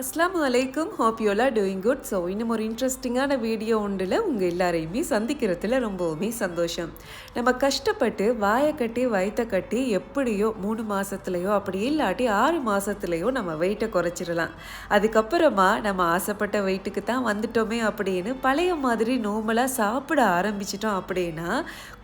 அஸ்லாம் அலைக்கும். Hope you all doing good so இன்னும் ஒரு இன்ட்ரெஸ்டிங்கான வீடியோ ஒன்றில் உங்கள் எல்லாரையுமே சந்திக்கிறதுல ரொம்பவுமே சந்தோஷம். நம்ம கஷ்டப்பட்டு வாயை கட்டி வயிற்ற கட்டி எப்படியோ மூணு மாதத்துலையோ அப்படி இல்லாட்டி ஆறு மாதத்துலையோ நம்ம வெயிட்டை குறைச்சிடலாம். அதுக்கப்புறமா நம்ம ஆசைப்பட்ட வெயிட்டுக்கு தான் வந்துட்டோமே அப்படின்னு பழைய மாதிரி நோமலாக சாப்பிட ஆரம்பிச்சிட்டோம் அப்படின்னா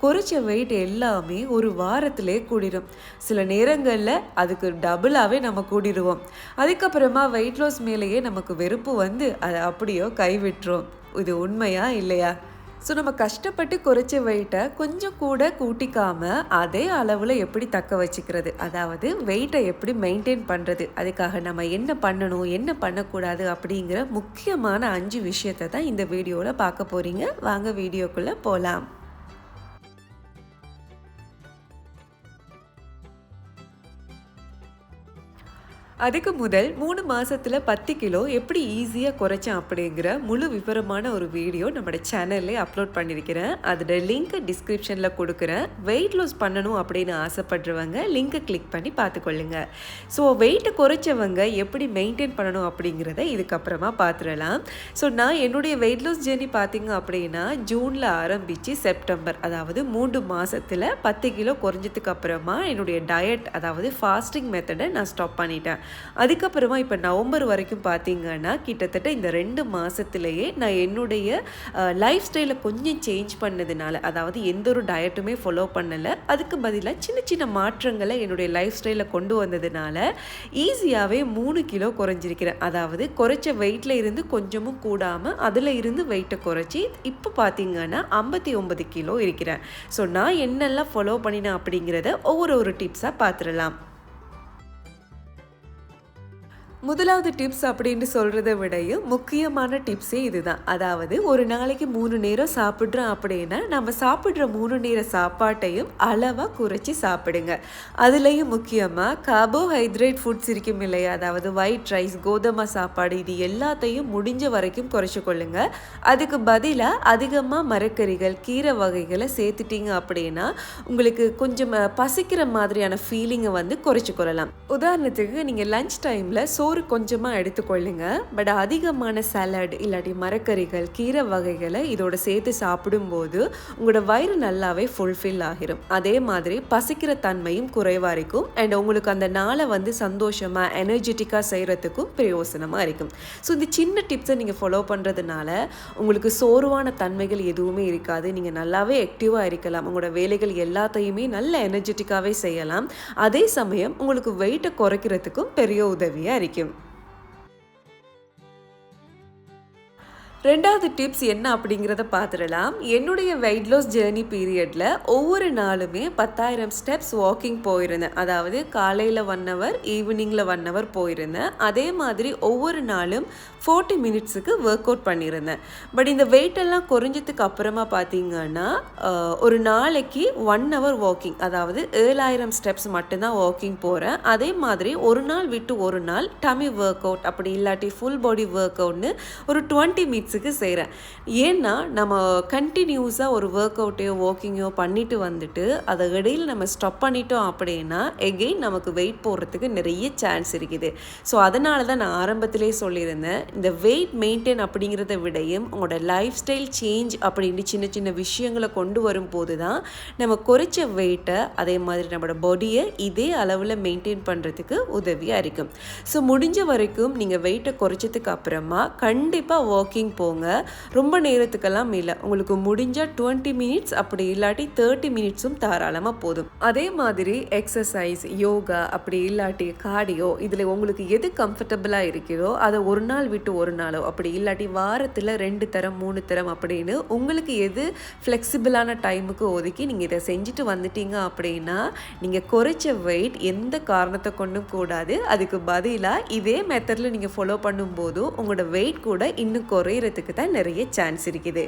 குறைச்ச வெயிட் எல்லாமே ஒரு வாரத்திலே கூடிடும் சில நேரங்களில் அதுக்கு டபுளாகவே நம்ம கூடிடுவோம் அதுக்கப்புறமா வெயிட் லாஸ் மேலேயே நமக்கு வெறுப்பு வந்து அதை அப்படியோ கைவிட்டுரும். இது உண்மையா இல்லையா? ஸோ நம்ம கஷ்டப்பட்டு குறைச்ச வெயிட்டை கொஞ்சம் கூட கூட்டிக்காம அதே அளவில் எப்படி தக்க வச்சுக்கிறது? அதாவது வெயிட்டை எப்படி மெயின்டைன் பண்ணுறது அதுக்காக நம்ம என்ன பண்ணணும் என்ன பண்ணக்கூடாது அப்படிங்கிற முக்கியமான அஞ்சு விஷயத்தை தான் இந்த வீடியோவில் பார்க்க போகிறீங்க வாங்க வீடியோக்குள்ளே போகலாம் அதுக்கு முதல் மூணு மாசத்துல பத்து கிலோ எப்படி ஈஸியாக குறைச்சேன் அப்படிங்கிற முழு விவரமான ஒரு வீடியோ நம்மளோட சேனல்லே அப்லோட் பண்ணியிருக்கிறேன் அதோட லிங்க் டிஸ்கிரிப்ஷனில் கொடுக்குறேன். வெயிட் லாஸ் பண்ணணும் அப்படின்னு ஆசைப்படுறவங்க லிங்கை கிளிக் பண்ணி பார்த்துக்கொள்ளுங்க. ஸோ வெயிட்டை குறைச்சவங்க எப்படி மெயின்டைன் பண்ணணும் அப்படிங்கிறத இதுக்கப்புறமா பார்த்துடலாம். ஸோ நான் என்னுடைய வெயிட் லாஸ் ஜேர்னி பார்த்தீங்க அப்படின்னா ஜூனில் ஆரம்பித்து செப்டம்பர் அதாவது மூன்று மாதத்தில் பத்து கிலோ குறைஞ்சதுக்கு அப்புறமா என்னுடைய டயட் அதாவது ஃபாஸ்டிங் மெத்தடை நான் ஸ்டாப் பண்ணிட்டேன். அதுக்கப்புறமா இப்போ நவம்பர் வரைக்கும் பார்த்தீங்கன்னா கிட்டத்தட்ட இந்த ரெண்டு மாதத்துலேயே நான் என்னுடைய லைஃப் ஸ்டைலை கொஞ்சம் சேஞ்ச் பண்ணதுனால அதாவது எந்த ஒரு டயட்டுமே ஃபாலோ பண்ணலை. அதுக்கு பதிலாக சின்ன சின்ன மாற்றங்களை என்னுடைய லைஃப் ஸ்டைலில் கொண்டு வந்ததுனால ஈஸியாகவே மூணு கிலோ குறைஞ்சிருக்கிறேன். அதாவது குறைச்ச வெயிட்டில் இருந்து கொஞ்சமும் கூடாமல் அதில் இருந்து வெயிட்டை குறைச்சி இப்போ பார்த்தீங்கன்னா ஐம்பத்தி ஒன்பது கிலோ இருக்கிறேன். ஸோ நான் என்னெல்லாம் ஃபாலோ பண்ணினேன் அப்படிங்கிறத ஒவ்வொரு ஒரு டிப்ஸாக பார்த்துடலாம் முதலாவது டிப்ஸ் அப்படின்னு சொல்கிறத விடையும் முக்கியமான டிப்ஸே இதுதான். அதாவது ஒரு நாளைக்கு மூணு நேரம் சாப்பிட்றோம் அப்படின்னா நம்ம சாப்பிட்ற மூணு நேர சாப்பாட்டையும் அளவாக குறைச்சி சாப்பிடுங்க. அதுலேயும் முக்கியமாக கார்போஹைட்ரேட் ஃபுட்ஸ் இருக்கும் இல்லையா? அதாவது ஒயிட் ரைஸ் கோதுமை சாப்பாடு இது எல்லாத்தையும் முடிஞ்ச வரைக்கும் குறைச்சி கொள்ளுங்க. அதுக்கு பதிலாக அதிகமாக மரக்கறிகள் கீரை வகைகளை சேர்த்துட்டீங்க அப்படின்னா உங்களுக்கு கொஞ்சம் பசிக்கிற மாதிரியான ஃபீலிங்கை வந்து குறைச்சி கொள்ளலாம். உதாரணத்துக்கு நீங்கள் லஞ்ச் டைமில் சோ சோறு கொஞ்சமாக எடுத்துக்கொள்ளுங்க. பட் அதிகமான சலாட் இல்லாட்டி மரக்கறிகள் கீரை வகைகளை இதோட சேர்த்து சாப்பிடும்போது உங்களோட வயிறு நல்லாவே ஃபுல்ஃபில் ஆகிரும். அதே மாதிரி பசிக்கிற தன்மையும் குறைவாக இருக்கும். அண்ட் உங்களுக்கு அந்த நாளை வந்து சந்தோஷமாக எனர்ஜெட்டிக்காக செய்கிறதுக்கும் பிரயோசனமாக இருக்கும். ஸோ இந்த சின்ன டிப்ஸை நீங்கள் ஃபாலோ பண்ணுறதுனால உங்களுக்கு சோர்வான தன்மைகள் எதுவுமே இருக்காது. நீங்கள் நல்லாவே ஆக்டிவாக இருக்கலாம். உங்களோட வேலைகள் எல்லாத்தையுமே நல்ல எனர்ஜெட்டிக்காகவே செய்யலாம். அதே சமயம் உங்களுக்கு வெயிட்டை குறைக்கிறதுக்கும் பெரிய உதவியாக இருக்கும். ആയിരിക്കും ரெண்டாவது டிப்ஸ் என்ன அப்படிங்கிறத பார்த்துடலாம். என்னுடைய வெயிட் லாஸ் ஜேர்னி பீரியடில் ஒவ்வொரு நாளுமே பத்தாயிரம் ஸ்டெப்ஸ் வாக்கிங் போயிருந்தேன். அதாவது காலையில் ஒன் ஹவர் ஈவினிங்கில் ஒன் ஹவர் போயிருந்தேன். அதே மாதிரி ஒவ்வொரு நாளும் ஃபோர்ட்டி மினிட்ஸுக்கு ஒர்க் அவுட் பண்ணியிருந்தேன். பட் இந்த வெயிட் எல்லாம் குறைஞ்சதுக்கு அப்புறமா பார்த்தீங்கன்னா ஒரு நாளைக்கு ஒன் ஹவர் வாக்கிங் அதாவது ஏழாயிரம் ஸ்டெப்ஸ் மட்டும்தான் வாக்கிங் போகிறேன் அதே மாதிரி ஒரு நாள் விட்டு ஒரு நாள் டமி ஒர்க் அவுட் அப்படி இல்லாட்டி ஃபுல் பாடி ஒர்க் அவுட்னு ஒரு டுவெண்ட்டி மினிட்ஸ் மினிட்ஸுக்கு செய்கிறேன் ஏன்னா நம்ம கண்டினியூஸாக ஒரு ஒர்க் அவுட்டையோ வாக்கிங்கோ பண்ணிட்டு வந்துட்டு அதை இடையில் நம்ம ஸ்டாப் பண்ணிட்டோம் அப்படின்னா எகெயின் நமக்கு வெயிட் போடுறதுக்கு நிறைய சான்ஸ் இருக்குது. ஸோ அதனால தான் நான் ஆரம்பத்திலே சொல்லியிருந்தேன் இந்த வெயிட் மெயின்டைன் அப்படிங்கிறத விடையும் உங்களோட லைஃப் ஸ்டைல் சேஞ்ச் அப்படின்னு சின்ன சின்ன விஷயங்களை கொண்டு வரும்போது தான் நம்ம குறைச்ச வெயிட்டை அதே மாதிரி நம்மளோட பாடியை இதே அளவில் மெயின்டைன் பண்ணுறதுக்கு உதவியாக இருக்கும். ஸோ முடிஞ்ச வரைக்கும் நீங்கள் வெயிட்டை குறைச்சதுக்கு அப்புறமா கண்டிப்பாக வாக்கிங் போங்க. ரொம்ப நேரத்துக்கெல்லாம் இல்லை. உங்களுக்கு முடிஞ்சால் டுவெண்ட்டி மினிட்ஸ் அப்படி இல்லாட்டி தேர்ட்டி மினிட்ஸும் தாராளமாக போதும். அதே மாதிரி எக்ஸசைஸ் யோகா அப்படி இல்லாட்டி கார்டியோ இதில் உங்களுக்கு எது கம்ஃபர்டபுளாக இருக்கிறதோ அதை ஒரு நாள் விட்டு ஒரு நாளோ அப்படி இல்லாட்டி வாரத்தில் ரெண்டு தரம் மூணு தரம் அப்படின்னு உங்களுக்கு எது ஃப்ளெக்சிபிளான டைமுக்கு ஒதுக்கி நீங்கள் இதை செஞ்சுட்டு வந்துட்டீங்க அப்படின்னா நீங்கள் குறைச்ச வெயிட் எந்த காரணத்தை கொண்டும் கூடாது. அதுக்கு பதிலாக இதே மெத்தடில் நீங்கள் ஃபாலோ பண்ணும்போது உங்களோட வெயிட் கூட இன்னும் மாறுறதுக்கு தான் நிறைய சான்ஸ் இருக்குது.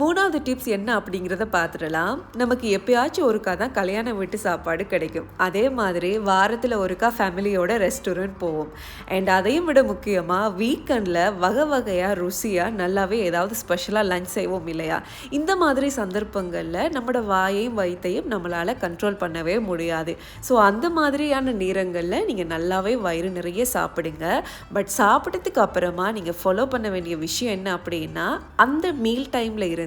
மூணாவது டிப்ஸ் என்ன அப்படிங்கிறத பார்த்துடலாம். நமக்கு எப்பயாச்சும் ஒருக்கா தான் கல்யாண வீட்டு சாப்பாடு கிடைக்கும். அதே மாதிரி வாரத்தில் ஒருக்கா ஃபேமிலியோட ரெஸ்டாரண்ட் போவோம். அண்ட் அதையும் விட முக்கியமாக வீக்கெண்டில் வகை வகையாக ருசியாக நல்லாவே ஏதாவது ஸ்பெஷலாக லஞ்ச் செய்வோம் இல்லையா? இந்த மாதிரி சந்தர்ப்பங்களில் நம்மளோட வாயையும் வயிற்றையும் நம்மளால் கண்ட்ரோல் பண்ணவே முடியாது. ஸோ அந்த மாதிரியான நேரங்களில் நீங்கள் நல்லாவே வயிறு நிறைய சாப்பிடுங்க. பட் சாப்பிட்டதுக்கு அப்புறமா நீங்கள் ஃபாலோ பண்ண வேண்டிய விஷயம் என்ன அப்படின்னா அந்த மீல் டைமில் இருந்து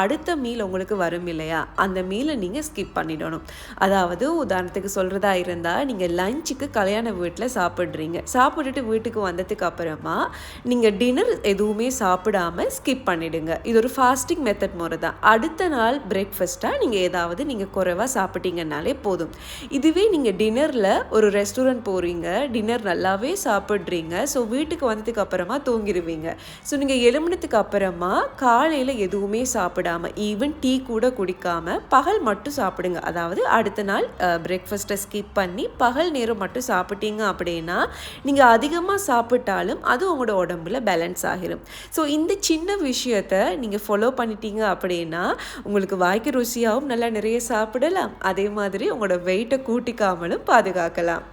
அடுத்த மீல் உங்களுக்கு வரும் இல்லையா? அந்த மீலை நீங்கள் ஸ்கிப் பண்ணிடணும். அதாவது உதாரணத்துக்கு சொல்கிறதா இருந்தால் நீங்கள் லஞ்சுக்கு கல்யாண வீட்டில் சாப்பிட்றீங்க. சாப்பிட்டுட்டு வீட்டுக்கு வந்ததுக்கு அப்புறமா நீங்கள் டின்னர் எதுவுமே சாப்பிடாம ஸ்கிப் பண்ணிடுங்க. இது ஒரு ஃபாஸ்டிங் மெத்தட் முறை தான் அடுத்த நாள் பிரேக்ஃபாஸ்ட்டாக நீங்கள் ஏதாவது நீங்கள் குறைவாக சாப்பிட்டீங்கன்னாலே போதும். இதுவே நீங்கள் டின்னரில் ஒரு ரெஸ்டாரண்ட் போகிறீங்க டின்னர் நல்லாவே சாப்பிட்றீங்க ஸோ வீட்டுக்கு வந்ததுக்கு அப்புறமா தூங்கிடுவீங்க. ஸோ நீங்கள் எழும்பினதுக்கு அப்புறமா காலையில் எதுவுமே சாப்பிடாம ஈவன் டீ கூட குடிக்காமல் பகல் மட்டும் சாப்பிடுங்க. அதாவது அடுத்த நாள் பிரேக்ஃபாஸ்ட்டை ஸ்கிப் பண்ணி பகல் நேரம் மட்டும் சாப்பிட்டீங்க அப்படின்னா நீங்கள் அதிகமாக சாப்பிட்டாலும் அது உங்களோட உடம்புல பேலன்ஸ் ஆகிரும். ஸோ இந்த சின்ன விஷயத்த நீங்கள் ஃபாலோ பண்ணிட்டீங்க அப்படின்னா உங்களுக்கு வாய்க்கு ருசியாகவும் நல்லா நிறைய சாப்பிடலாம். அதே மாதிரி உங்களோட வெயிட்டை கூட்டிக்காமலும் பாதுகாக்கலாம்.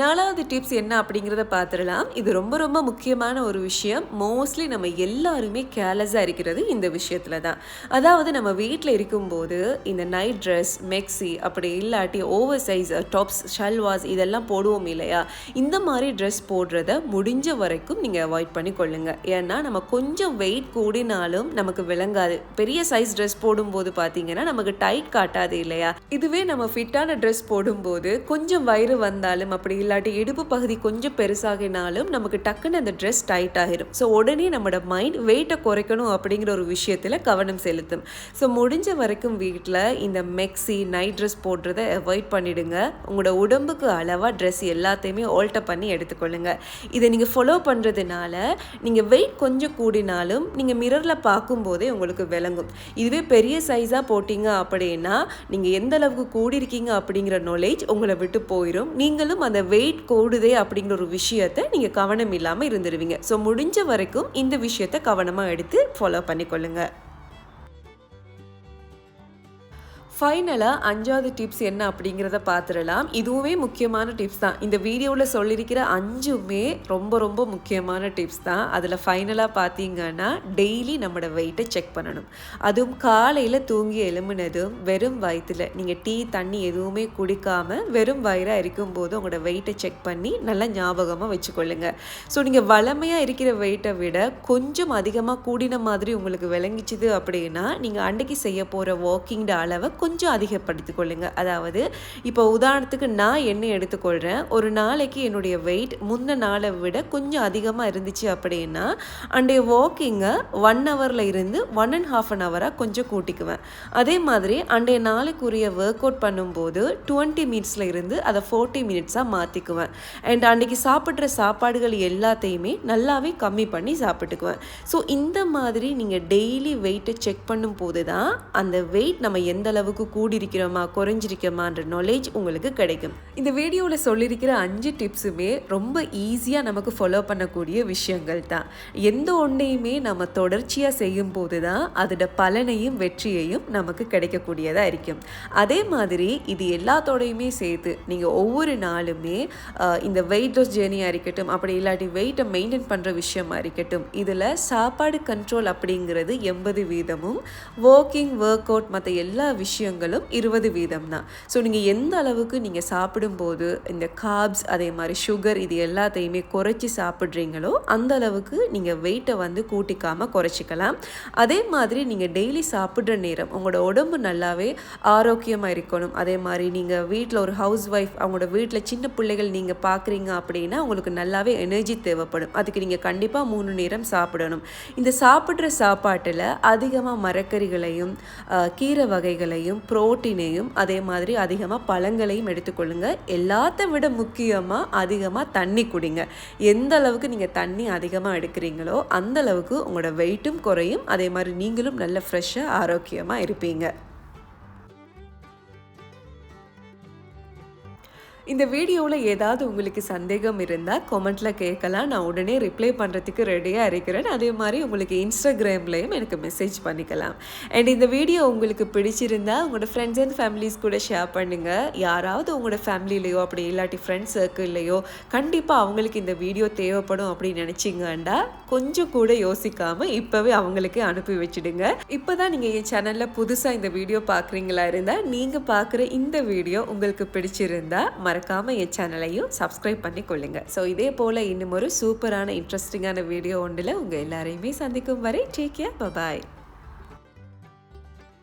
நாலாவது டிப்ஸ் என்ன அப்படிங்கிறத பார்த்துடலாம். இது ரொம்ப ரொம்ப முக்கியமான ஒரு விஷயம். மோஸ்ட்லி நம்ம எல்லாருமே கேர்லெஸ்ஸாக இருக்கிறது இந்த விஷயத்தில் தான். அதாவது நம்ம வீட்டில் இருக்கும்போது இந்த நைட் ட்ரெஸ் மெக்ஸி அப்படி இல்லாட்டி ஓவர் சைஸ் டாப்ஸ் ஷல்வாஸ் இதெல்லாம் போடுவோம் இல்லையா? இந்த மாதிரி ட்ரெஸ் போடுறத முடிஞ்ச வரைக்கும் நீங்கள் அவாய்ட் பண்ணி கொள்ளுங்கள் ஏன்னா நம்ம கொஞ்சம் வெயிட் கூடினாலும் நமக்கு விளங்காது. பெரிய சைஸ் ட்ரெஸ் போடும்போது பார்த்தீங்கன்னா நமக்கு டைட் காட்டாது இல்லையா? இதுவே நம்ம ஃபிட்டான ட்ரெஸ் போடும்போது கொஞ்சம் வயிறு வந்தாலும் அப்படி இல்லாட்டி இடுப்பு பகுதி கொஞ்சம் பெருசாகினாலும் நமக்கு டக்குன்னு அந்த ட்ரெஸ் டைட் ஆகிரும். ஸோ உடனே நம்மளோட மைண்ட் வெயிட்டை குறைக்கணும் அப்படிங்கிற ஒரு விஷயத்தில் கவனம் செலுத்தும். ஸோ முடிஞ்ச வரைக்கும் வீட்டில் இந்த மெக்ஸி நைட் ட்ரெஸ் போடுறத அவாய்ட் பண்ணிடுங்க. உங்களோட உடம்புக்கு அளவாக ட்ரெஸ் எல்லாத்தையுமே ஆல்டர் பண்ணி எடுத்துக்கொள்ளுங்க. இதை நீங்கள் ஃபாலோ பண்ணுறதுனால நீங்கள் வெயிட் கொஞ்சம் கூடினாலும் நீங்கள் மிரரில் பார்க்கும்போதே உங்களுக்கு விளங்கும். இதுவே பெரிய சைஸாக போட்டிங்க அப்படின்னா நீங்கள் எந்த அளவுக்கு கூடியிருக்கீங்க அப்படிங்கிற நாலேஜ் உங்களை விட்டு போயிடும் நீங்களும் அந்த வெயிட் கூடுதே அப்படிங்கிற ஒரு விஷயத்தை நீங்கள் கவனம் இல்லாமல் இருந்துருவீங்க. ஸோ முடிஞ்ச வரைக்கும் இந்த விஷயத்தை கவனமாக எடுத்து ஃபாலோ பண்ணிக்கொள்ளுங்கள் ஃபைனலாக அஞ்சாவது டிப்ஸ் என்ன அப்படிங்கிறத பார்த்துடலாம். இதுவுமே முக்கியமான டிப்ஸ் தான். இந்த வீடியோவில் சொல்லியிருக்கிற அஞ்சுமே ரொம்ப ரொம்ப முக்கியமான டிப்ஸ் தான். அதில் ஃபைனலாக பார்த்தீங்கன்னா டெய்லி நம்மளோட வெயிட்டை செக் பண்ணணும். அதுவும் காலையில் தூங்கி எழும்புனதும் வெறும் வயிற்றில் நீங்கள் டீ தண்ணி எதுவுமே குடிக்காமல் வெறும் வயிறாக இருக்கும்போது உங்களோட வெயிட்டை செக் பண்ணி நல்லா ஞாபகமாக வச்சுக்கொள்ளுங்க. ஸோ நீங்கள் வளமையாக இருக்கிற வெயிட்டை விட கொஞ்சம் அதிகமாக கூடின மாதிரி உங்களுக்கு விளங்கிச்சுது அப்படின்னா நீங்கள் அன்றைக்கி செய்ய போகிற வாக்கிங்கோட அளவை கொஞ்சம் அதிகப்படுத்தி கொள்ளுங்கள் அதாவது இப்போ உதாரணத்துக்கு நான் என்ன எடுத்துக்கொள்கிறேன் ஒரு நாளைக்கு என்னுடைய வெயிட் முன்ன நாளை விட கொஞ்சம் அதிகமாக இருந்துச்சு அப்படின்னா அண்டைய வாக்கிங்கை ஒன் ஹவரில் இருந்து ஒன் அண்ட் ஹாஃப் அன் ஹவராக கொஞ்சம் கூட்டிக்குவேன். அதே மாதிரி அண்டைய நாளைக்குரிய ஒர்க் அவுட் பண்ணும்போது டுவெண்ட்டி மினிட்ஸில் இருந்து அதை ஃபோர்ட்டி மினிட்ஸாக மாற்றிக்குவேன் அண்ட் அன்றைக்கி சாப்பிட்ற சாப்பாடுகள் எல்லாத்தையுமே நல்லாவே கம்மி பண்ணி சாப்பிட்டுக்குவேன். ஸோ இந்த மாதிரி நீங்கள் டெய்லி வெயிட்டை செக் பண்ணும் போது தான் அந்த வெயிட் நம்ம எந்த அளவுக்கு கூடியிருக்கிறோமா குறைஞ்சிருக்கோமான்ற நாலேஜ் உங்களுக்கு கிடைக்கும். இந்த வீடியோவில் சொல்லியிருக்கிற அஞ்சு டிப்ஸுமே ரொம்ப ஈஸியாக நமக்கு ஃபாலோ பண்ணக்கூடிய விஷயங்கள் தான். எந்த ஒன்றையுமே நம்ம தொடர்ச்சியாக செய்யும் போது தான் அதோட பலனையும் வெற்றியையும் நமக்கு கிடைக்கக்கூடியதாக இருக்கும். அதே மாதிரி இது எல்லாத்தோடையுமே சேர்த்து நீங்கள் ஒவ்வொரு நாளுமே இந்த வெயிட் லாஸ் ஜேர்னியாக இருக்கட்டும் அப்படி இல்லாட்டி வெயிட்டை மெயின்டைன் பண்ணுற விஷயமா இருக்கட்டும் இதில் சாப்பாடு கண்ட்ரோல் அப்படிங்கிறது எண்பது வீதமும் வாக்கிங் ஒர்க் அவுட் மற்ற எல்லா விஷயம் விஷயங்களும் இருபது வீதம் தான் ஸோ நீங்கள் எந்த அளவுக்கு நீங்கள் சாப்பிடும்போது இந்த கார்ப்ஸ் அதே மாதிரி சுகர் இது எல்லாத்தையுமே குறைச்சி சாப்பிட்றீங்களோ அந்த அளவுக்கு நீங்கள் வெயிட்டை வந்து கூட்டிக்காமல் குறைச்சிக்கலாம். அதே மாதிரி நீங்கள் டெய்லி சாப்பிட்ற நேரம் உங்களோட உடம்பு நல்லாவே ஆரோக்கியமாக இருக்கணும். அதே மாதிரி நீங்கள் வீட்டில் ஒரு ஹவுஸ் ஒய்ஃப் அவங்களோட வீட்டில் சின்ன பிள்ளைகள் நீங்கள் பார்க்குறீங்க அப்படின்னா உங்களுக்கு நல்லாவே எனர்ஜி தேவைப்படும். அதுக்கு நீங்கள் கண்டிப்பாக மூணு நேரம் சாப்பிடணும். இந்த சாப்பிட்ற சாப்பாட்டில் அதிகமாக மரக்கறிகளையும் கீரை வகைகளையும் புரோட்டீனையும் அதே மாதிரி அதிகமாக பழங்களையும் எடுத்துக்கொள்ளுங்க எல்லாத்த விட முக்கியமாக அதிகமாக தண்ணி குடிங்க. எந்த அளவுக்கு நீங்கள் தண்ணி அதிகமாக எடுக்கிறீங்களோ அந்த அளவுக்கு உங்களோட வெயிட்டும் குறையும். அதே மாதிரி நீங்களும் நல்ல ஃப்ரெஷ்ஷாக ஆரோக்கியமாக இருப்பீங்க. இந்த வீடியோவில் ஏதாவது உங்களுக்கு சந்தேகம் இருந்தால் கொமெண்ட்டில் கேட்கலாம். நான் உடனே ரிப்ளை பண்ணுறதுக்கு ரெடியாக இருக்கிறேன். அதே மாதிரி உங்களுக்கு இன்ஸ்டாகிராம்லேயும் எனக்கு மெசேஜ் பண்ணிக்கலாம். அண்ட் இந்த வீடியோ உங்களுக்கு பிடிச்சிருந்தா உங்களோட ஃப்ரெண்ட்ஸ் அண்ட் ஃபேமிலிஸ் கூட ஷேர் பண்ணுங்கள் யாராவது உங்களோட ஃபேமிலியிலையோ அப்படி இல்லாட்டி ஃப்ரெண்ட்ஸ் சர்க்கிள்லையோ கண்டிப்பாக அவங்களுக்கு இந்த வீடியோ தேவைப்படும் அப்படின்னு நினச்சிங்கண்டா கொஞ்சம் கூட யோசிக்காமல் இப்போவே அவங்களுக்கு அனுப்பி வச்சிடுங்க. இப்போ தான் நீங்கள் என் சேனலில் புதுசாக இந்த வீடியோ பார்க்குறீங்களா இருந்தால் நீங்கள் பார்க்குற இந்த வீடியோ உங்களுக்கு பிடிச்சிருந்தா மறக்காமல் என் சேனலையும் சப்ஸ்கிரைப் பண்ணி கொள்ளுங்க ஸோ இதே போல் இன்னும் ஒரு சூப்பரான இன்ட்ரெஸ்டிங்கான வீடியோ ஒன்றில் உங்கள் எல்லாரையுமே சந்திக்கும் வரை டேக் கேர் பபாய்